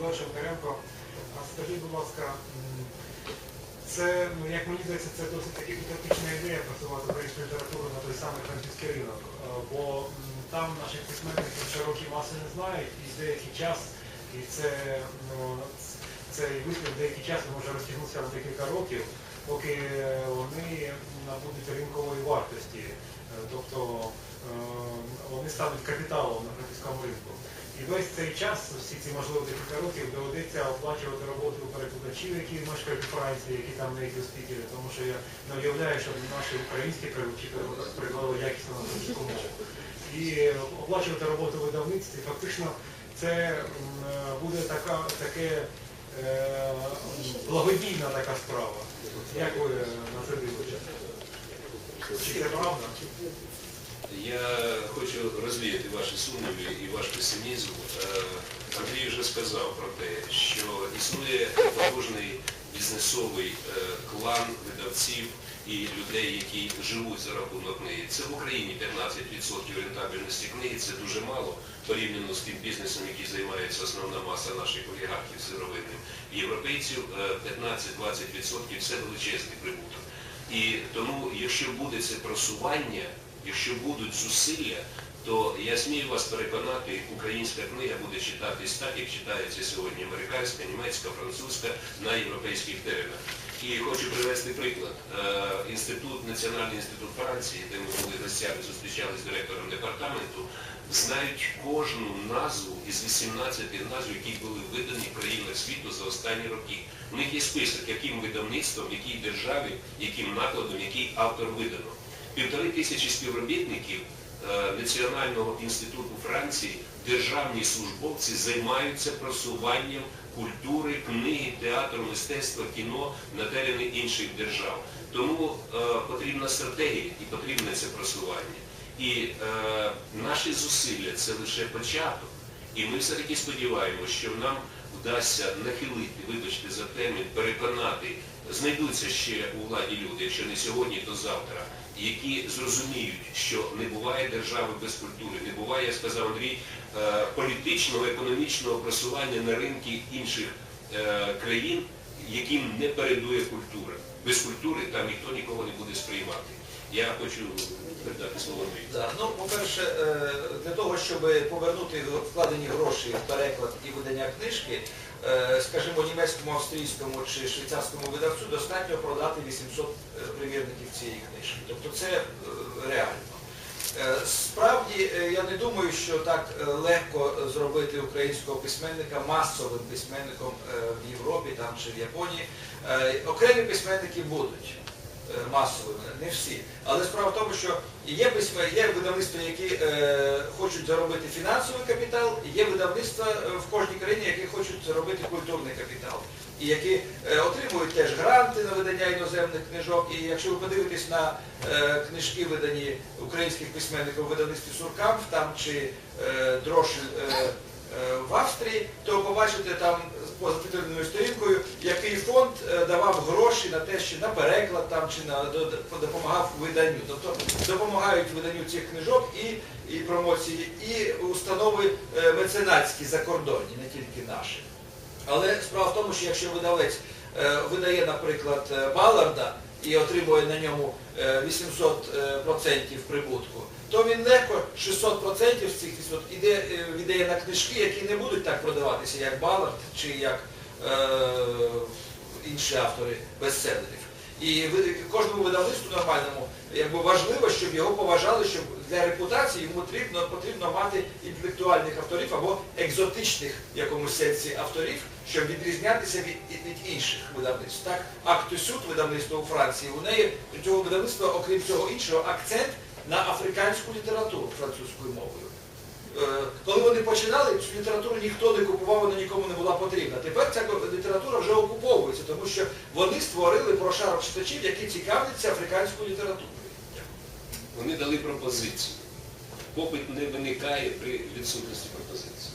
Миколай Шевкаренко. Скажіть, будь ласка, це, ну, як мені здається, це досить таки утопічна ідея просувати українську літературу на той самий французький ринок. Е, Бо там наших письменників широкі маси не знають, і деякий час, і це, ну, цей вислів деякий час може розтягнутися на декілька років, поки вони набудуть ринкової вартості. Е, Тобто е, вони стануть капіталом на французькому ринку. І весь цей час, всі ці можливо декілька років, доведеться оплачувати роботу перекладачів, які мешкають у Франції, які там native спікери, тому що я не уявляю, що наші українські перекладачі перекладали якісно на французьку мову. І оплачувати роботу видавництві, фактично, це буде така, таке е, благодійна така справа. Як ви на це дивитесь? Чи це правда? Я хочу розвіяти ваші сумніви і ваш песимізм. Е, Андрій вже сказав про те, що існує потужний бізнесовий е, клан видавців і людей, які живуть за рахунок книги. Це в Україні 15% рентабельності книги, це дуже мало порівняно з тим бізнесом, який займається основна маса наших олігархів сировинним. Європейців е, 15-20% це величезний прибуток. І тому, якщо буде це просування, якщо будуть зусилля, то я смію вас переконати, українська книга буде читатись так, як читається сьогодні американська, німецька, французька на європейських теренах. І хочу привести приклад. Е, Інститут, Національний інститут Франції, де ми були гостями, зустрічалися з директором департаменту, знають кожну назву із 18 назв, які були видані в країнах світу за останні роки. У них є список, яким видавництвом, якій державі, яким накладом, який автор видано. Півтори тисячі співробітників е, Національного інституту Франції, державні службовці займаються просуванням культури, книги, театру, мистецтва, кіно на терени інших держав. Тому е, потрібна стратегія і потрібне це просування. І е, наші зусилля це лише початок. І ми все-таки сподіваємося, що нам вдасться нахилити, вибачте за термін, переконати, знайдуться ще у владі люди, якщо не сьогодні, то завтра, які зрозуміють, що не буває держави без культури, не буває, я сказав Андрій, е, політичного, економічного просування на ринки інших е, країн, яким не передує культура. Без культури там ніхто нікого не буде сприймати. Я хочу передати слово Андрію. Да. Ну, по-перше, е, для того, щоб повернути вкладені гроші в переклад і видання книжки, е, скажімо, німецькому, австрійському чи швейцарському видавцю достатньо продати 800 е, примірників цієї книжки. Тобто це реально. Справді, я не думаю, що так легко зробити українського письменника масовим письменником в Європі там, чи в Японії. Окремі письменники будуть масовими, не всі. Але справа в тому, що є є видавництва, які е, хочуть заробити фінансовий капітал, є видавництва е, в кожній країні, які хочуть заробити культурний капітал. І які е, отримують теж гранти на видання іноземних книжок. І якщо ви подивитесь на е, книжки, видані українських письменників у видавництві Суркамф там чи е, Дрошель е, е, в Австрії, то побачите там поза титульною сторінкою, який фонд е, давав гроші на те, що на переклад там чи на до- до- допомагав виданню. Тобто допомагають виданню цих книжок і, і промоції, і установи е, меценатські закордонні, не тільки наші. Але справа в тому, що якщо видавець е, видає, наприклад, Баларда і отримує на ньому е, 800% прибутку, то він легко 600% з цих 800 іде, віддає на книжки, які не будуть так продаватися, як Балард чи як інші автори бестселерів. І кожному видавництву нормальному важливо, щоб його поважали, щоб для репутації йому потрібно, мати інтелектуальних авторів або екзотичних в якомусь сенсі авторів, щоб відрізнятися від, інших видавництв. Так, Актусют видавництво у Франції, у неї у цього видавництва, окрім цього іншого, акцент на африканську літературу французькою мовою. Е, Коли вони починали, цю літературу ніхто не купував, вона нікому не була потрібна. Тепер ця література вже окуповується, тому що вони створили прошарок читачів, які цікавляться африканською літературою. Вони дали пропозицію. Попит не виникає при відсутності пропозиції.